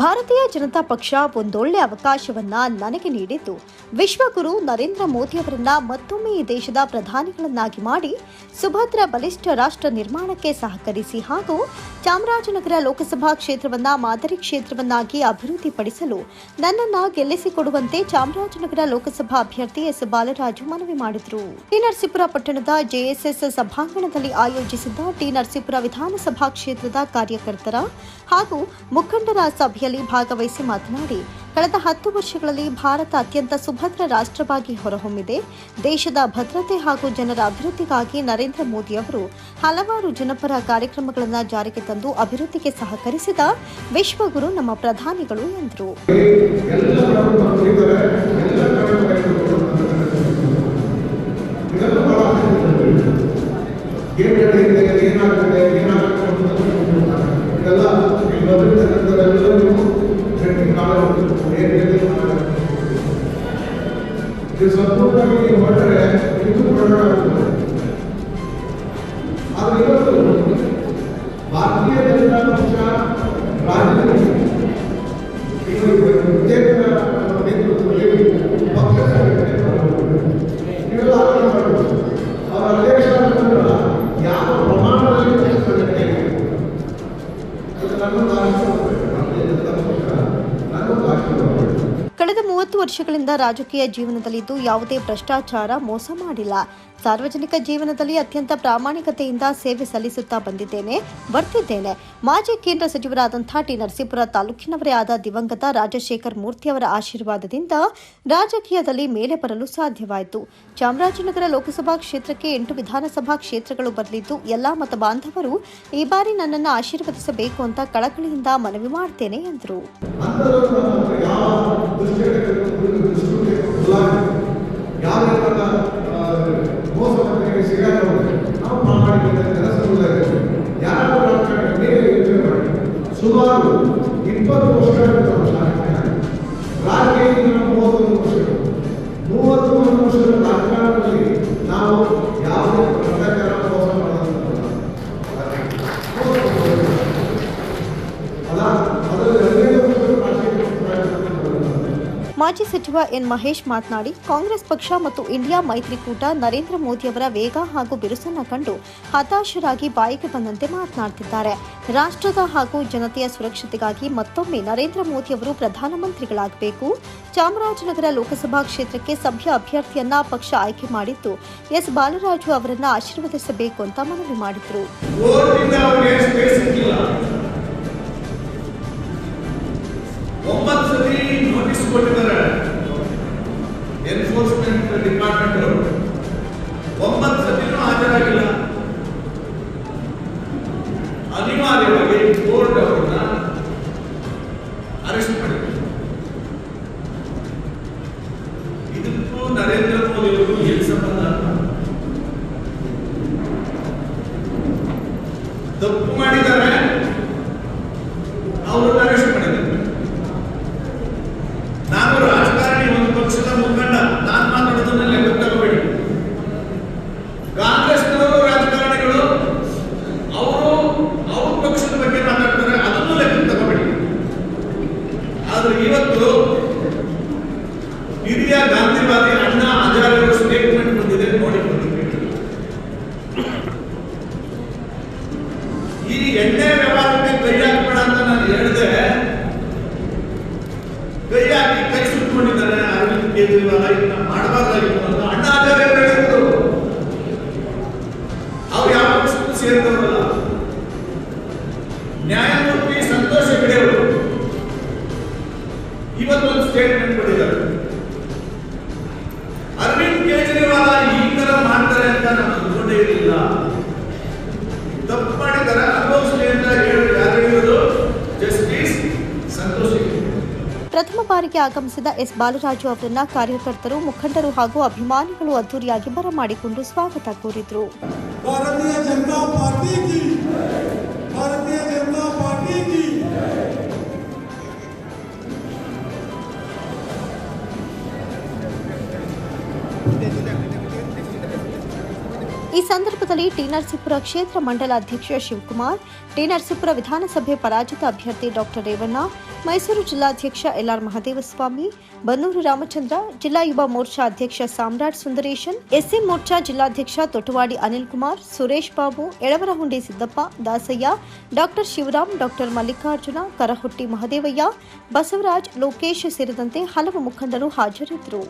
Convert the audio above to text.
ಭಾರತೀಯ ಜನತಾ ಪಕ್ಷ ಒಂದೊಳ್ಳೆ ಅವಕಾಶವನ್ನ ನನಗೆ ನೀಡಿದ್ದು. ವಿಶ್ವಗುರು ನರೇಂದ್ರ ಮೋದಿಯವರನ್ನ ಮತ್ತೊಮ್ಮೆ ಈ ದೇಶದ ಪ್ರಧಾನಿಗಳನ್ನಾಗಿ ಮಾಡಿ ಸುಭದ್ರ ಬಲಿಷ್ಠ ರಾಷ್ಟ್ರ ನಿರ್ಮಾಣಕ್ಕೆ ಸಹಕರಿಸಿ ಹಾಗೂ ಚಾಮರಾಜನಗರ ಲೋಕಸಭಾ ಕ್ಷೇತ್ರವನ್ನ ಮಾದರಿ ಕ್ಷೇತ್ರವನ್ನಾಗಿ ಅಭಿವೃದ್ಧಿಪಡಿಸಲು ನನ್ನನ್ನ ಗೆಲ್ಲಿಸಿಕೊಡುವಂತೆ ಚಾಮರಾಜನಗರ ಲೋಕಸಭಾ ಅಭ್ಯರ್ಥಿ ಎಸ್ ಬಾಲರಾಜು ಮನವಿ ಮಾಡಿದರು. ಟಿ ನರಸೀಪುರ ಪಟ್ಟಣದ ಜೆಎಸ್ಎಸ್ ಸಭಾಂಗಣದಲ್ಲಿ ಆಯೋಜಿಸಿದ್ದ ಟಿ ನರಸೀಪುರ ವಿಧಾನಸಭಾ ಕ್ಷೇತ್ರದ ಕಾರ್ಯಕರ್ತರ ಹಾಗೂ ಮುಖಂಡರ ಸಭೆಯಲ್ಲಿ ಭಾಗವಹಿಸಿ ಮಾತನಾಡಿ, ಕಳೆದ ಹತ್ತು ವರ್ಷಗಳಲ್ಲಿ ಭಾರತ ಅತ್ಯಂತ ಸುಭದ್ರ ರಾಷ್ಟ್ರವಾಗಿ ಹೊರಹೊಮ್ಮಿದೆ. ದೇಶದ ಭದ್ರತೆ ಹಾಗೂ ಜನರ ಅಭಿವೃದ್ಧಿಗಾಗಿ ನರೇಂದ್ರ ಮೋದಿ ಅವರು ಹಲವಾರು ಜನಪರ ಕಾರ್ಯಕ್ರಮಗಳನ್ನು ಜಾರಿಗೆ ತಂದು ಅಭಿವೃದ್ಧಿಗೆ ಸಹಕರಿಸಿದ ವಿಶ್ವಗುರು ನಮ್ಮ ಪ್ರಧಾನಿಗಳು ಎಂದರು. ಇದು ಸಂಪೂರ್ಣವಾಗಿ ನೀವು ಹೊರಟರೆ ಇದು ಪ್ರಮಾಣ ಆಗುತ್ತೆ ಆದ್ರೆ ಇವತ್ತು ಭಾರತೀಯ ಜನತಾ ಪಕ್ಷ ರಾಜ್ಯದಲ್ಲಿ ಮೂವತ್ತು ವರ್ಷಗಳಿಂದ ರಾಜಕೀಯ ಜೀವನದಲ್ಲಿದ್ದು ಯಾವುದೇ ಭ್ರಷ್ಟಾಚಾರ ಮೋಸ ಮಾಡಿಲ್ಲ. ಸಾರ್ವಜನಿಕ ಜೀವನದಲ್ಲಿ ಅತ್ಯಂತ ಪ್ರಾಮಾಣಿಕತೆಯಿಂದ ಸೇವೆ ಸಲ್ಲಿಸುತ್ತಾ ಬಂದಿದ್ದೇನೆ, ಬರ್ತಿದ್ದೇನೆ. ಮಾಜಿ ಕೇಂದ್ರ ಸಚಿವರಾದಂಥ ಟಿ. ನರಸೀಪುರ ತಾಲೂಕಿನವರೇ ಆದ ದಿವಂಗತ ರಾಜಶೇಖರ್ ಮೂರ್ತಿ ಅವರ ಆಶೀರ್ವಾದದಿಂದ ರಾಜಕೀಯದಲ್ಲಿ ಮೇಲೆ ಬರಲು ಸಾಧ್ಯವಾಯಿತು. ಚಾಮರಾಜನಗರ ಲೋಕಸಭಾ ಕ್ಷೇತ್ರಕ್ಕೆ ಎಂಟು ವಿಧಾನಸಭಾ ಕ್ಷೇತ್ರಗಳು ಬರಲಿದ್ದು, ಎಲ್ಲಾ ಮತ ಬಾಂಧವರು ಈ ಬಾರಿ ನನ್ನನ್ನು ಆಶೀರ್ವದಿಸಬೇಕು ಅಂತ ಕಳಕಳಿಯಿಂದ ಮನವಿ ಮಾಡ್ತೇನೆ ಎಂದರು. ಸುಮಾರು ಇಪ್ಪತ್ತು ವರ್ಷಗಳ ರಾಜಕೀಯ ಮಾಜಿ ಸಚಿವ ಎನ್ ಮಹೇಶ್ ಮಾತನಾಡಿ, ಕಾಂಗ್ರೆಸ್ ಪಕ್ಷ ಮತ್ತು ಇಂಡಿಯಾ ಮೈತ್ರಿಕೂಟ ನರೇಂದ್ರ ಮೋದಿಯವರ ವೇಗ ಹಾಗೂ ಬಿರುಸನ್ನು ಕಂಡು ಹತಾಶರಾಗಿ ಬಾಯಿಗೆ ಬಂದಂತೆ ಮಾತನಾಡುತ್ತಿದ್ದಾರೆ ರಾಷ್ಟ್ರದ ಹಾಗೂ ಜನತೆಯ ಸುರಕ್ಷತೆಗಾಗಿ ಮತ್ತೊಮ್ಮೆ ನರೇಂದ್ರ ಮೋದಿಯವರು ಪ್ರಧಾನಮಂತ್ರಿಗಳಾಗಬೇಕು. ಚಾಮರಾಜನಗರ ಲೋಕಸಭಾ ಕ್ಷೇತ್ರಕ್ಕೆ ಸಭ್ಯ ಅಭ್ಯರ್ಥಿಯನ್ನ ಪಕ್ಷ ಆಯ್ಕೆ ಮಾಡಿದ್ದು, ಎಸ್ ಬಾಲರಾಜು ಅವರನ್ನ ಆಶೀರ್ವದಿಸಬೇಕು ಅಂತ ಮನವಿ ಮಾಡಿದರು. ಒಂಬತ್ತು ಸತಿ ನೋಟಿಸ್ ಕೊಟ್ಟಿದ್ದಾರೆ. ಡಿಪಾರ್ಟ್ಮೆಂಟ್ ಒಂಬತ್ತು ಸತಿನೂ ಹಾಜರಾಗಿಲ್ಲ. ಅನಿವಾರ್ಯವಾಗಿ ಕೋರ್ಟ್ ಅವರನ್ನ ಹಾಕಿ ಕೈ ಸುಟ್ಕೊಂಡಿದ್ದಾರೆ ಅರವಿಂದ್ ಕೇಜ್ರಿವಾಲ್ ಇದನ್ನ ಮಾಡಬಾರ್ದಾಗಿತ್ತು ಅಂತ ಅಣ್ಣ ಅವ್ರು ಹೇಳಿದ್ರು. ಅವ್ರು ಯಾವ ಪಕ್ಷಕ್ಕೂ ಸೇರಿದವರಲ್ಲ. ನ್ಯಾಯಮೂರ್ತಿ ಸಂತೋಷ ಹೆಗಡೆ ಇವತ್ತೊಂದು ಸ್ಟೇಟ್ಮೆಂಟ್ ಕೊಟ್ಟಿದ್ದಾರೆ. ಅರವಿಂದ್ ಕೇಜ್ರಿವಾಲ್ ಈ ತರ ಮಾಡ್ತಾರೆ ಅಂತ ನಾನು ಅಂದ್ಕೊಂಡೇ ಇರಲಿಲ್ಲ. ಪ್ರಥಮ ಬಾರಿಗೆ ಆಗಮಿಸಿದ ಎಸ್ ಬಾಲರಾಜು ಅವರನ್ನ ಕಾರ್ಯಕರ್ತರು ಮುಖಂಡರು ಹಾಗೂ ಅಭಿಮಾನಿಗಳು ಅದ್ದೂರಿಯಾಗಿ ಬರಮಾಡಿಕೊಂಡು ಸ್ವಾಗತ ಕೋರಿದ್ರು. ಈ ಸಂದರ್ಭದಲ್ಲಿ ಟಿ ನರಸೀಪುರ ಕ್ಷೇತ್ರ ಮಂಡಲ ಅಧ್ಯಕ್ಷ ಶಿವಕುಮಾರ್, ಟಿ ವಿಧಾನಸಭೆ ಪರಾಜಿತ ಅಭ್ಯರ್ಥಿ ಡಾಕ್ಟರ್ ರೇವಣ್ಣ, ಮೈಸೂರು ಜಿಲ್ಲಾಧ್ಯಕ್ಷ ಎಲ್ಆರ್ ಮಹದೇವಸ್ವಾಮಿ, ಬನ್ನೂರು ರಾಮಚಂದ್ರ, ಜಿಲ್ಲಾ ಯುವ ಮೋರ್ಚಾ ಅಧ್ಯಕ್ಷ ಸಾಮ್ರಾಟ್ ಸುಂದರೇಶನ್, ಎಸ್ಸಿ ಮೋರ್ಚಾ ಜಿಲ್ಲಾಧ್ಯಕ್ಷ ತೊಟವಾಡಿ ಅನಿಲ್ ಕುಮಾರ್ ಸುರೇಶ್ ಬಾಬು ಎಳವರಹುಂಡಿ ಸಿದ್ದಪ್ಪ, ದಾಸಯ್ಯ, ಡಾಕ್ಟರ್ ಶಿವರಾಮ್, ಡಾಕ್ಟರ್ ಮಲ್ಲಿಕಾರ್ಜುನ, ಕರಹುಟ್ಟಿ ಮಹದೇವಯ್ಯ, ಬಸವರಾಜ್, ಲೋಕೇಶ್ ಸೇರಿದಂತೆ ಹಲವು ಮುಖಂಡರು ಹಾಜರಿದ್ದರು.